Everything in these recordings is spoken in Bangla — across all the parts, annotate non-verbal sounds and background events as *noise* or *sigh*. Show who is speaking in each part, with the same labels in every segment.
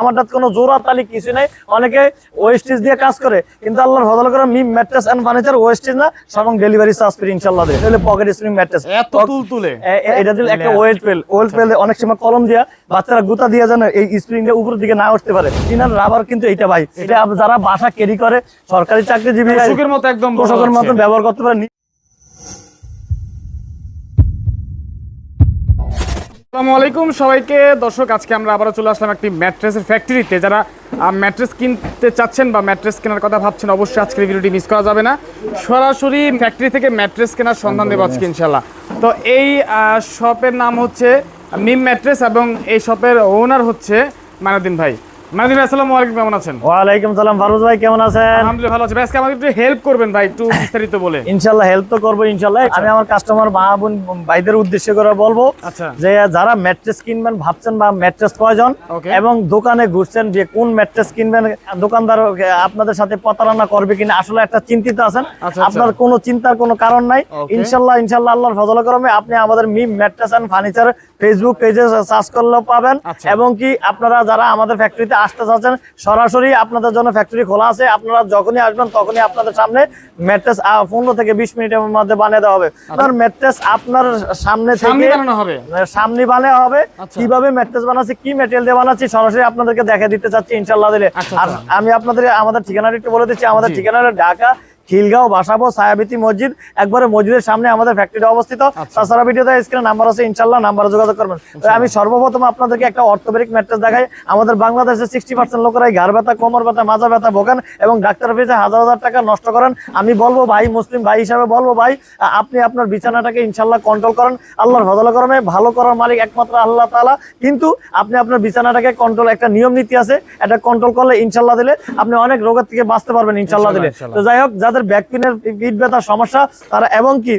Speaker 1: আমারটা কোনো জোড়া তালি কিছু নাই। অনেকে ওয়েস্টিজ দিয়ে কাজ করে কিন্তু আল্লাহর ফজল করে মিম ম্যাট্রেস এন্ড ফার্নিচার ওয়েস্টিজ না সব ডেলিভারি চার্জ ফ্রি ইনশাআল্লাহ দেয় তাহলে পকেট স্প্রিং ম্যাট্রেস
Speaker 2: এত তুলতুলে।
Speaker 1: এটা দিলে একটা ওয়েট পেল ওয়েট পেল অনেক সময় কলম দিয়া বাচ্চারা গুতা দিয়ে যেন এই স্প্রিংটা উপরের দিকে না উঠতে পারে। চিনার রাবার কিন্তু এটা ভাই। এটা যারা বাসা ক্যারি করে সরকারি চাকরিজীবী
Speaker 2: সুখের মতো একদম।
Speaker 1: ব্যবহার করতে পারে।
Speaker 2: আসসালামু আলাইকুম সবাইকে। দর্শক, আজকে আমরা আবারও চলে আসলাম একটি ম্যাট্রেসের ফ্যাক্টরিতে যারা ম্যাট্রেস কিনতে চাচ্ছেন বা ম্যাট্রেস কেনার কথা ভাবছেন, অবশ্যই আজকের ভিডিওটি মিস করা যাবে না। সরাসরি ফ্যাক্টরি থেকে ম্যাট্রেস কেনার সন্ধান দেবো আজকে ইনশাল্লাহ তো এই শপের নাম হচ্ছে মিম ম্যাট্রেস এবং এই শপের ওনার হচ্ছে মানাদিন ভাই। আসসালামু আলাইকুম কেমন আছেন?
Speaker 1: ওয়ালাইকুম সালাম ফারুজ ভাই কেমন আছেন?
Speaker 2: আলহামদুলিল্লাহ ভালো আছি। ভাই আজকে আমাকে একটু হেল্প করবেন ভাই একটু বিস্তারিত বলে।
Speaker 1: ইনশাল্লাহ হেল্প তো করব ইনশাল্লাহ। আমি আমার কাস্টমার মা বোন ভাইদের উদ্দেশ্য করে বলব
Speaker 2: আচ্ছা।
Speaker 1: যে যারা ম্যাট্রেস কিনবেন ভাবছেন বা ম্যাট্রেস প্রয়োজন এবং দোকানে ঘুরছেন যে কোন ম্যাট্রেস কিনবেন দোকানদার আপনাদের সাথে প্রতারণা করবে কিনা আসলে একটা চিন্তিত আছেন।
Speaker 2: আচ্ছা।
Speaker 1: আপনার কোনো চিন্তার কোনো কারণ নাই।
Speaker 2: Okay.
Speaker 1: ইনশাল্লাহ ইনশাল্লাহ আল্লাহর ফজল করমে আপনি আমাদের Mim mattress and furniture Facebook পেজে সার্চ করলেও পাবেন।
Speaker 2: আচ্ছা।
Speaker 1: এবং কি আপনারা যারা আমাদের ফ্যাক্টরিতে আসতে চাচ্ছেন সরাসরি আপনাদের জন্য ফ্যাক্টরি খোলা আছে। আপনারা যখনই আসবেন তখনই আপনাদের সামনে ম্যাট্রেস পনেরো থেকে বিশ মিনিটের মধ্যে বানিয়ে দেওয়া হবে। আপনার ম্যাট্রেস আপনার সামনে
Speaker 2: আচ্ছা।
Speaker 1: থেকে
Speaker 2: হবে?
Speaker 1: সামনে বানানো হবে।
Speaker 2: আচ্ছা।
Speaker 1: কীভাবে ম্যাট্রেস বানাচ্ছি কি মেটেরিয়াল দিয়ে বানাচ্ছি সরাসরি আপনাদেরকে দেখে দিতে চাচ্ছি ইনশাল্লাহ দিলে।
Speaker 2: আচ্ছা,
Speaker 1: আর
Speaker 2: আচ্ছা।
Speaker 1: আমি আপনাদের আমাদের ঠিকানাটা একটু বলে দিচ্ছি। আমাদের ঠিকানাটা ঢাকা খিলগাঁও বাসাবো ছায়াবিতি মসজিদ। একবারে মসজিদের সামনে আমাদের ফ্যাক্টরি অবস্থিত।
Speaker 2: আচ্ছা।
Speaker 1: তাছাড়া ভিডিওতে স্ক্রিনে নাম্বার আছে ইনশাল্লাহ নাম্বারে যোগাযোগ করবেন। আমি সর্বপ্রথম আপনাদেরকে একটা অর্থোপেডিক ম্যাট্রেস দেখাই। আমাদের বাংলাদেশে সিক্সটি পার্সেন্ট লোকেরাই ঘাড় ব্যথা কোমর ব্যথা মাজা ব্যথা ভোগান এবং ডাক্তার ফিসে হাজার হাজার টাকা নষ্ট করেন। আমি বলব ভাই মুসলিম ভাই হিসাবে বলব ভাই আপনি আপনার বিছানাটাকে ইনশাল্লাহ কন্ট্রোল করেন। আল্লাহর ফজল করমে ভালো করার মালিক একমাত্র আল্লাহ তাআলা। কিন্তু আপনি আপনার বিছানাটাকে কন্ট্রোল একটা নিয়ম নীতি আছে এটা কন্ট্রোল করলে ইনশাল্লাহ দিলে আপনি অনেক রোগের থেকে বাঁচতে পারবেন ইনশাল্লাহ দিলে। তো যাই হোক যাদের ব্যাক পেনের পিঠ ব্যথার সমস্যা তারা এবং কি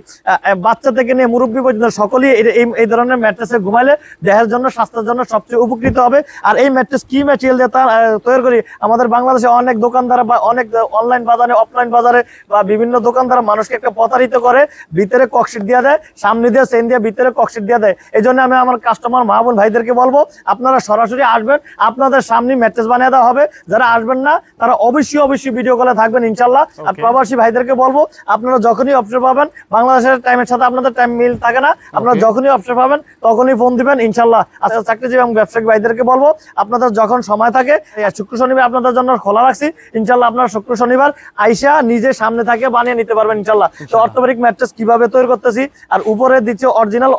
Speaker 1: বাচ্চা থেকে নিয়ে মুরব্বী পর্যন্ত সকলেই এই- ধরনের ম্যাট্রেসে ঘুমাইলে দেহের জন্য স্বাস্থ্যের জন্য সবচেয়ে উপকৃত হবে। আর এই ম্যাট্রেস কি ম্যাটেরিয়াল দিয়ে তা- আহ, তৈরি করি? আমাদের বাংলাদেশে অনেক দোকানদার বা অনেক অনলাইন বাজারে অফলাইন বাজারে বা বিভিন্ন দোকানদার মানুষকে একটা প্রতারিত করে ভিতরে ককশিট দিয়ে দেয় সামনে দিয়ে চেন দিয়ে ভিতরে ককশিট দিয়ে দেয়। এই জন্য আমি আমার কাস্টমার মা বোন ভাইদেরকে বলব আপনারা সরাসরি আসবেন আপনাদের সামনে ম্যাট্রেস বানিয়ে দেওয়া হবে। যারা আসবেন না তারা অবশ্যই অবশ্যই ভিডিও কলে থাকবেন ইনশাল্লাহ আর
Speaker 2: Okay.
Speaker 1: প্রবাসী ভাইদেরকে বলব আপনারা যখনই অপশন পাবেন বাংলাদেশের টাইমের সাথে আপনাদের টাইম মিল থাকে না। আপনারা যখনই অপশন পাবেন তখনই ফোন দিবেন ইনশাল্লাহ। আচ্ছা চাকরিজীবী এবং ব্যবসায়িক ভাইদেরকে বলব আপনাদের যখন সময় থাকে শুক্র শনিবার আপনাদের জন্য খোলা রাখছি। ইনশাল্লাহ আপনার শুক্র শনিবার আইসা নিজে সামনে থাকে বানিয়ে নিতে পারবেন ইনশাল্লাহ। তো অর্থোপেডিক ম্যাট্রেস কীভাবে তৈরি করতেছি আর উপরে দিচ্ছে অরিজিনাল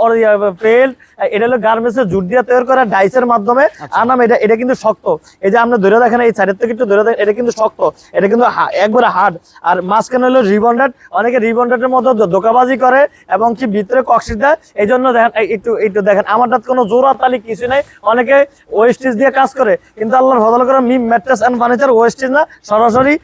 Speaker 1: পেল এটা হলো গার্মেন্টস এর জুট দিয়ে তৈরি করা ডাইসের মাধ্যমে। আর নাম এটা এটা কিন্তু শক্ত। এই যে আপনি ধরে দেখেন এই সাইডের থেকে একটু ধরে দেখেন এটা কিন্তু শক্ত। এটা কিন্তু একবারে হার্ড আর মাঝখানে হলো রিবন্ডেড। অনেকে রিবন্ডেডের মতো ধোকাবাজি করে এবং কি ভিতরে কক্সিট দেয়। এই জন্য দেখেন একটু একটু দেখেন আমারটা কোনো জোড়া তালি কিছু নেই। অনেকে ওয়েস্টিজ দিয়ে কাজ করে, কিন্তু আল্লাহর ফজল করে মিম ম্যাট্রেস এন্ড ফার্নিচার ওয়েস্টিজ না। সরাসরি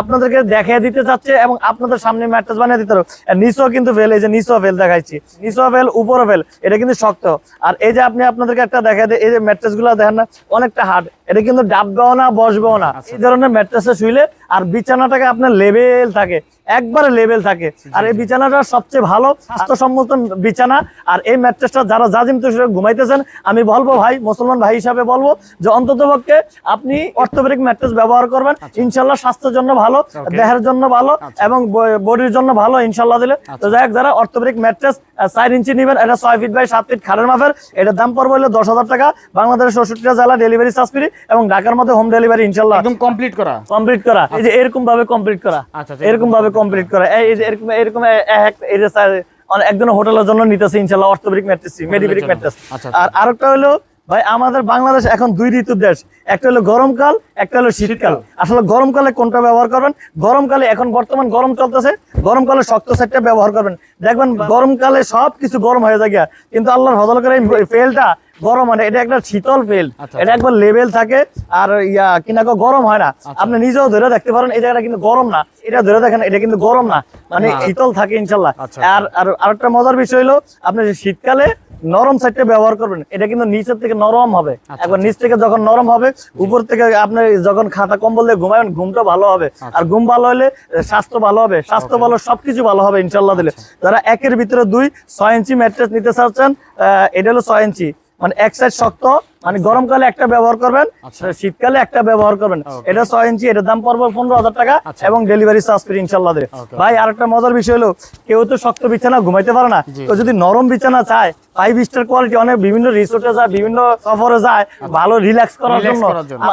Speaker 1: আপনাদেরকে দেখিয়ে দিতে চাচ্ছে এবং আপনাদের সামনে ম্যাট্রেস বানিয়ে দিতে হবে। নিচেও কিন্তু ফেল এই যে নিচেও ফেল দেখাইছি। নিচেও ফেল উপরও ফেল এটা কিন্তু শক্ত। আর এই যে আপনি আপনাদেরকে একটা দেখা দেয় এই যে ম্যাট্রেসগুলো দেখেন না, অনেকটা হার্ড এটা কিন্তু ডাববেও না বসবেও না এই ধরনের ম্যাট্রেসে শুইলে আর বিছানাটাকে আপনার লেভেল থাকে। একবারে লেভেল থাকে। আর এই বিছানাটা সবচেয়ে ভালো স্বাস্থ্যসম্মত বিছানা। আর এই ম্যাট্রেসটা যারা জাজিম তুষে ঘুমাইতেছেন আমি বলব ভাই মুসলমান ভাই হিসাবে বলব যে অন্তত পক্ষে আপনি অর্থোপেডিক ম্যাট্রেস ব্যবহার করবেন। ইনশাল্লাহ স্বাস্থ্যের জন্য ভালো দেহের জন্য ভালো এবং বডির জন্য ভালো ইনশাল্লাহ দিলে। তো যাই হোক যারা অর্থোপেডিক ম্যাট্রেস চার ইঞ্চি নেবেন এটা ছয় ফিট বাই সাত ফিট খাড়ের মাপের। এটার দাম পড়বে হলো দশ হাজার টাকা। বাংলাদেশের চৌষট্টিটা জেলা ডেলিভারি চার্জ ফ্রি এবং ঢাকার মধ্যে হোম ডেলিভারি ইনশাল্লাহ
Speaker 2: একদম কমপ্লিট করা।
Speaker 1: কমপ্লিট করা। এই যে এরকম ভাবে কমপ্লিট করা।
Speaker 2: আচ্ছা, আচ্ছা,
Speaker 1: এরকম ভাবে কমপ্লিট করা। এই যে এরকম এরকম এ- এক- এই যে স্যার অনেক- একজন হোটেলের জন্য নিতেছে ইনশাল্লাহ অর্থোপেডিক ম্যাট্রেস মেডিপেডিক
Speaker 2: জন্য।
Speaker 1: ম্যাট্রেস।
Speaker 2: আচ্ছা,
Speaker 1: আর আরেকটা হলো ভাই আমাদের বাংলাদেশ এখন দুই ঋতুর দেশ। একটা হলো গরমকাল একটা হলো শীতকাল। আসলে গরমকালে কোনটা ব্যবহার করবেন? গরমকালে এখন বর্তমান গরম চলতেছে গরমকালে শক্ত সেটটা ব্যবহার করবেন। দেখবেন গরমকালে সব কিছু গরম হয়ে যায় কিন্তু আল্লাহর হজল করে এই ফেলটা গরম মানে এটা একটা শীতল ফেল
Speaker 2: আচ্ছা,
Speaker 1: এটা একবার লেভেল থাকে আর ইয়া কিনা গরম হয় না। আপনি নিজেও ধরে দেখতে পারেন এই জায়গাটা কিন্তু গরম না। এটা ধরে দেখেন এটা কিন্তু গরম না। মানে শীতল থাকে ইনশাল্লাহ।
Speaker 2: আচ্ছা,
Speaker 1: আর আর আরেকটা মজার বিষয় হলো আপনি শীতকালে নরম সাইডটা ব্যবহার করবেন এটা কিন্তু নিচের থেকে নরম হবে।
Speaker 2: আচ্ছা,
Speaker 1: একবার নিচ থেকে যখন নরম হবে উপর থেকে আপনি যখন খাতা কম্বল দিয়ে ঘুমাবেন ঘুমটা ভালো হবে।
Speaker 2: আচ্ছা।
Speaker 1: আর ঘুম ভালো হলে স্বাস্থ্য ভালো হবে। স্বাস্থ্য ভালো সবকিছু ভালো হবে ইনশাল্লাহ দিলে।
Speaker 2: আচ্ছা।
Speaker 1: যারা একের ভিতরে দুই ছয় ইঞ্চি ম্যাট্রেস নিতে চাচ্ছেন আহ, এটা হলো ছয় ইঞ্চি। মানে এক সাইড শক্ত মানে গরমকালে একটা ব্যবহার করবেন
Speaker 2: আচ্ছা।
Speaker 1: শীতকালে একটা ব্যবহার করবেন। এটা ছয় ইঞ্চি এটার দাম পড়বে পনেরো হাজার টাকা
Speaker 2: আচ্ছা।
Speaker 1: এবং ডেলিভারি চার্জ ফ্রি ইনশাল্লাহ. ভাই আরেকটা মজার বিষয় হলো কেউ তো শক্ত বিছানা ঘুমাইতে পারে না। তো যদি নরম বিছানা চায় ফাইভ স্টার কোয়ালিটি অনেক বিভিন্ন রিসোর্টে যায় বিভিন্ন সফরে যায় ভালো রিল্যাক্স করার জন্য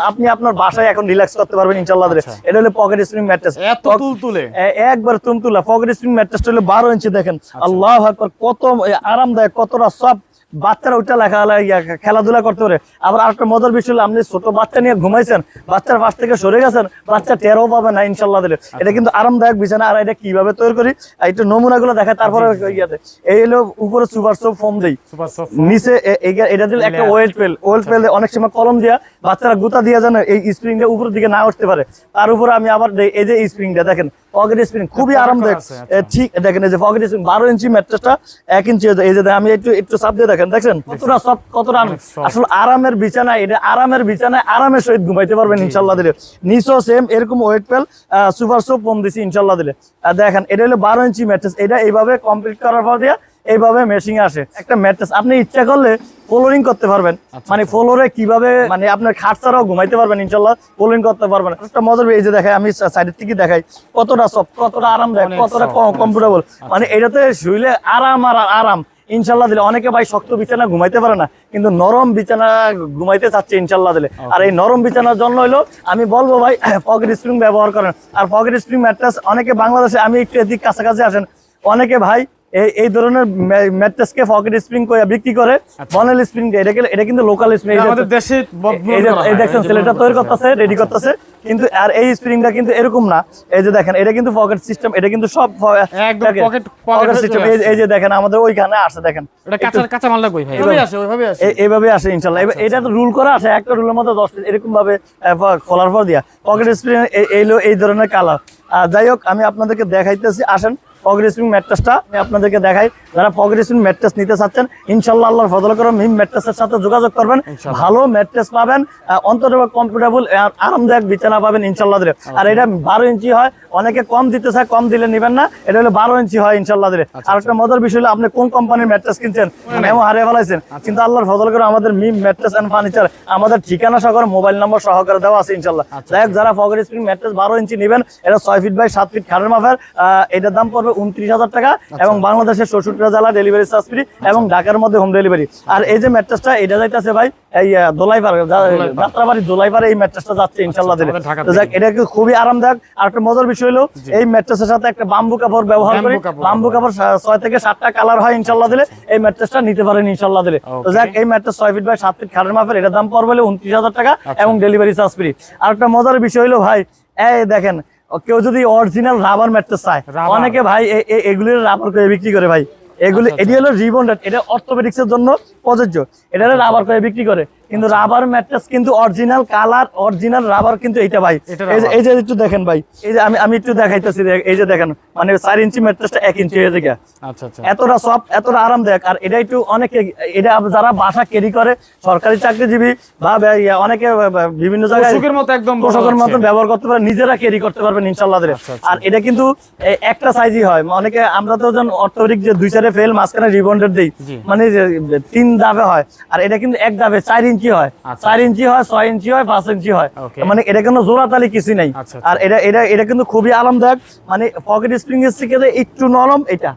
Speaker 1: আপনি আপনার বাসায় এখন রিল্যাক্স করতে পারবেন ইনশাল্লাহ
Speaker 2: আচ্ছা।
Speaker 1: এটা হলো পকেট স্প্রিং ম্যাট্রেস
Speaker 2: এত তুল তুলে
Speaker 1: একবার পকেট স্প্রিং ম্যাট্রেসটা হলো বারো ইঞ্চি দেখেন। আল্লাহ কত আরামদায়ক কতটা সব বাচ্চারা ওইটা লেখা খেলাধুলা করতে পারে। আবার আরেকটা মজার বিষয় হলো আপনি ছোট বাচ্চা নিয়ে ঘুমাইছেন বাচ্চার পাশ থেকে সরে গেছেন বাচ্চা টেরও পাবে না ইনশাল্লাহ দিলে। এটা কিন্তু আরামদায়ক বিছানা আর এটা কীভাবে তৈরি করি? একটু নমুনাগুলো দেখায় তারপরে ইয়াতে। এই হলো উপরে সুপার সোপ ফোম দেই। নিচে এটা দিলে একটা ওয়েল পেল ওয়েল পেল অনেক সময় কলম দিয়া বাচ্চারা গুতা দিয়ে জানে এই স্প্রিংটা উপরের দিকে না উঠতে পারে। তার উপরে আমি আবার এই যে স্প্রিংটা দেখেন পকেট স্প্রিং খুবই আরামদায়ক।
Speaker 2: আচ্ছা।
Speaker 1: ঠিক দেখেন এই যে পকেট স্প্রিং বারো ইঞ্চি ম্যাট্রেসটা এক ইঞ্চি এই যে- আমি একটু একটু চাপ দিয়ে দেখেন কতটা সব কতটা। আসলে আরামের বিছানায় এটা আরামের বিছানায় আরামের সহিত ঘুমাইতে পারবেন ইনশাল্লাহ দিলে। নিচও সেম এরকম ওয়েট পেল সুপার সোপ কম দিছি ইনশাল্লাহ দিলে। দেখেন এটা হলো বারো ইঞ্চি ম্যাট্রেস এটা এইভাবে কমপ্লিট করার পর দিয়ে এইভাবে মেশিং আসে। একটা ম্যাট্রেস আপনি ইচ্ছা করলে ফ্লোরিং করতে পারবেন।
Speaker 2: আচ্ছা,
Speaker 1: মানে ফ্লোরে কীভাবে মানে আপনার খাট ছাড়াও ঘুমাইতে পারবেন ইনশাল্লাহ ফ্লোরিং করতে পারবেন। একটা মজার এই যে দেখাই আমি সাইডের থেকে দেখাই কতটা সফট কতটা আরামদায়ক কতটা কমফোর্টেবল মানে এটাতে শুইলে আরাম আর আরাম ইনশাল্লাহ দিলে। অনেকে ভাই শক্ত বিছানা ঘুমাইতে পারে না কিন্তু নরম বিছানা ঘুমাইতে চাচ্ছে ইনশাল্লাহ দিলে। আর এই নরম বিছানার জন্য হলো আমি বলব ভাই *clears throat* পকেট স্প্রিং ব্যবহার করেন। আর পকেট স্প্রিং ম্যাট্রাস অনেকে বাংলাদেশে আমি একটু এদিক কাছাকাছি আসেন অনেকে ভাই এই এই ধরনের ম্যাট্রেসকে পকেট স্প্রিং করে বিক্রি করে বনেল স্প্রিং এটাকে এটা কিন্তু লোকাল স্প্রিং।
Speaker 2: আমাদের দেশে
Speaker 1: এই দেখছেন ছেলেটা তৈরি
Speaker 2: করতেছে।
Speaker 1: রেডি করতেছে। কিন্তু আর এই স্প্রিংটা কিন্তু এরকম না। এই যে দেখেন এটা কিন্তু পকেট সিস্টেম এটা কিন্তু সব
Speaker 2: pocket
Speaker 1: পকেট সিস্টেম এই যে দেখেন আমাদের ওইখানে আসে দেখেন।
Speaker 2: এটা কাঁচা কাঁচা মাল লাগবে ভাই।
Speaker 1: এইভাবে-
Speaker 2: আসে ওইভাবে আসে।
Speaker 1: এইভাবে আসে ইনশাল্লাহ। এবার এটা তো রুল করা আছে একটা রুলের মধ্যে দশ পিস এরকম ভাবে খোলার পর দিয়া। পকেট স্প্রিং এইলো এই ধরনের কালার যাই হোক আমি আপনাদেরকে দেখাইতেছি। আসেন স্প্রিং ম্যাট্রেসটা আমি আপনাদেরকে দেখাই। যারা স্প্রিং ম্যাট্রেস নিতে চাচ্ছেন ইনশাল্লাহ আল্লাহর ফজল করে মিম ম্যাট্রেসের সাথে যোগাযোগ করবেন। ভালো ম্যাট্রেস পাবেন অন্তত কমফোর্টেবল আরামদায়ক বিছানা পাবেন ইনশাল্লাহ দিলে আর এটা বারো ইঞ্চি হয় অনেকে কম দিতে চায় কম দিলে নেবেন না। এটা হলো বারো ইঞ্চি হয় ইনশাল্লাহ দিলে আর একটা মজার বিষয় হলো আপনি কোন কোম্পানির ম্যাট্রেস কিনছেন? মেমো হারিয়ে ফেলাইছেন। কিন্তু আল্লাহর ফজল করে আমাদের মিম ম্যাট্রেস এন্ড ফার্নিচার আমাদের ঠিকানা সহকারে মোবাইল নম্বর সহকারে দেওয়া আছে ইনশাল্লাহ যাই যারা স্প্রিং ম্যাট্রেস বারো ইঞ্চি নেবেন এটা ছয় ফিট বাই সাত ফিট খাটের মাপের আহ, এটার দাম পড়বে উনত্রিশ হাজার টাকা এবং বাংলাদেশের চৌষট্টিটা জেলা ডেলিভারি চার্জ ফ্রি এবং ঢাকার মধ্যে হোম ডেলিভারি আর এই যে ম্যাট্রেসটা এটা যাইতেছে ভাই এই দোলাইপাড়া যাত্রাবাড়ি দোলাইপাড়া এই ম্যাট্রেসটা যাচ্ছে ইনশাল্লাহ দিলে। তো যাক, এটা কি খুবই আরামদায়ক। আর একটা মজার বিষয় হলো এই ম্যাট্রেসের সাথে একটা বাম্বু কাপড় ব্যবহার করি।
Speaker 2: বাম্বু কাপড়
Speaker 1: ছয় থেকে সাতটা কালার হয় ইনশাল্লাহ দিলে। এই ম্যাট্রেসটা নিতে পারেন ইনশাল্লাহ দিলে। তো. যাক এই ম্যাট্রেস ছয় ফিট বাই সাত ফিট খাটের মাপের এটার দাম পড়বে উনত্রিশ হাজার টাকা এবং ডেলিভারি চার্জ ফ্রি আর একটা মজার বিষয় হলো ভাই এই দেখেন কেউ যদি অরিজিনাল রাবার ম্যাট্রেস চায়। অনেকে ভাই এ- এ- এগুলির রাবার করে বিক্রি করে ভাই। এগুলি
Speaker 2: আচ্ছা,
Speaker 1: এটি হলো রিবন এটা অর্থোপেডিক্স জন্য প্রযোজ্য। এটা
Speaker 2: আচ্ছা,
Speaker 1: রাবার করে বিক্রি করে। কিন্তু রাবার ম্যাট্রেস কিন্তু অরিজিনাল কালার অরিজিনাল রাবার কিন্তু এইটা ভাই। এই যে একটু দেখেন ভাই। এই যে আমি আমি একটু দেখাইতেছি এই যে দেখেন মানে চার ইঞ্চি ম্যাট্রেসটা এক ইঞ্চি হয়ে যায়
Speaker 2: আচ্ছা আচ্ছা।
Speaker 1: এতটা সফট এতটা আরামদায়ক আর এটা একটু অনেকে এটা যারা বাসা ক্যারি করে সরকারি চাকরিজীবী বা অনেকে বিভিন্ন জায়গায়
Speaker 2: মতো একদম হচ্ছে।
Speaker 1: মতন ব্যবহার করতে পারে নিজেরা ক্যারি করতে পারবেন ইনশাল্লাহ।
Speaker 2: আচ্ছা।
Speaker 1: আর এটা কিন্তু একটা সাইজই হয়। অনেকে আমরা তো যেন অর্থোপেডিক যে দুই সাইডে ফেল মাঝখানে রিবন্ডেড দিই। মানে তিন ধাপে হয়। আর এটা কিন্তু এক ধাপে চার ইঞ্চি হয়
Speaker 2: আচ্ছা।
Speaker 1: চার ইঞ্চি হয় ছয় ইঞ্চি হয় পাঁচ ইঞ্চি হয়। মানে এটা কোনো জোড়াতালি কিছু নাই।
Speaker 2: আচ্ছা,
Speaker 1: আর এটা এটা এটা কিন্তু খুবই আরামদায়ক। মানে পকেট স্প্রিং এর থেকে একটু নরম এটা।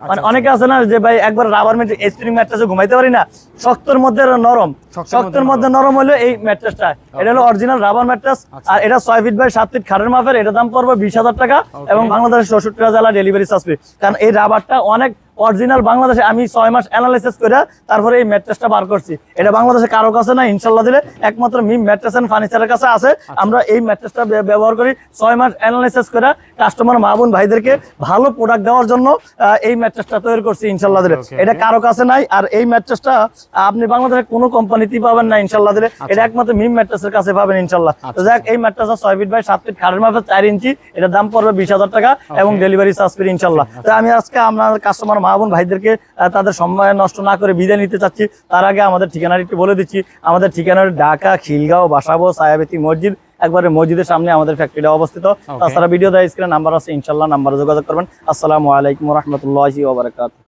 Speaker 1: মানে
Speaker 2: আচ্ছা।
Speaker 1: অনেকে আছে না যে ভাই একবার রাবার ম্যাট স্প্রিং ম্যাট্রেসে ঘুমাইতে পারি না শক্তর মধ্যে নরম।
Speaker 2: শক্তের মধ্যে
Speaker 1: নরম। হলো এই ম্যাট্রেসটা এটা হলো অরিজিনাল রাবার ম্যাট্রেস
Speaker 2: আচ্ছা।
Speaker 1: আর এটা ছয় ফিট বাই সাত ফিট খাটের মাপের এটা দাম পড়বে বিশ হাজার টাকা। এবং বাংলাদেশের চৌষট্টি জেলা ডেলিভারি চার্জ। কারণ এই রাবারটা অনেক অরিজিনাল বাংলাদেশে আমি ছয় মাস অ্যানালাইসিস করে তারপরে এই ম্যাট্রেসটা বার করছি। এটা বাংলাদেশে কারও কাছে না ইনশাল্লাহ দিলে একমাত্র মিম ম্যাট্রেস এন্ড ফার্নিচারের কাছে আছে।
Speaker 2: আচ্ছা।
Speaker 1: আমরা এই ম্যাট্রেসটা ব্যবহার করি ছয় মাস অ্যানালাইসিস করে কাস্টমার মা বোন ভাইদেরকে ভালো প্রোডাক্ট দেওয়ার জন্য এই ম্যাট্রেসটা তৈরি করছি ইনশাল্লাহ দিলে। এটা কারও কাছে নাই আর এই ম্যাট্রেসটা আপনি বাংলাদেশের কোনো কোম্পানিতেই পাবেন না ইনশাল্লাহ দিলে। এটা একমাত্র মিম ম্যাট্রেসের কাছে পাবেন ইনশাল্লাহ। তো
Speaker 2: আচ্ছা,
Speaker 1: যাক এই ম্যাট্রেসটা ছয় ফিট বাই সাত ফিট খাটের মাপে চার ইঞ্চি। এটার দাম পড়বে বিশ হাজার টাকা এবং ডেলিভারি চার্জ ফ্রি ইনশাল্লাহ। তো আমি আজকে আপনার কাস্টমার মা বোন ভাইদেরকে তাদের সময় নষ্ট না করে বিদায় নিতে চাচ্ছি। তার আগে আমাদের ঠিকানা একটু বলে দিচ্ছি। আমাদের ঠিকানার ঢাকা খিলগাঁও বাসাবো সায়াবেতি মসজিদ। একবারে মসজিদের সামনে আমাদের ফ্যাক্টরিটা অবস্থিত। তাছাড়া ভিডিও দেয় স্ক্রিনে নাম্বার আছে ইনশাল্লাহ নাম্বারে যোগাযোগ করবেন। আসসালামু আলাইকুম রহমতুল্লাহি ওবরাকাত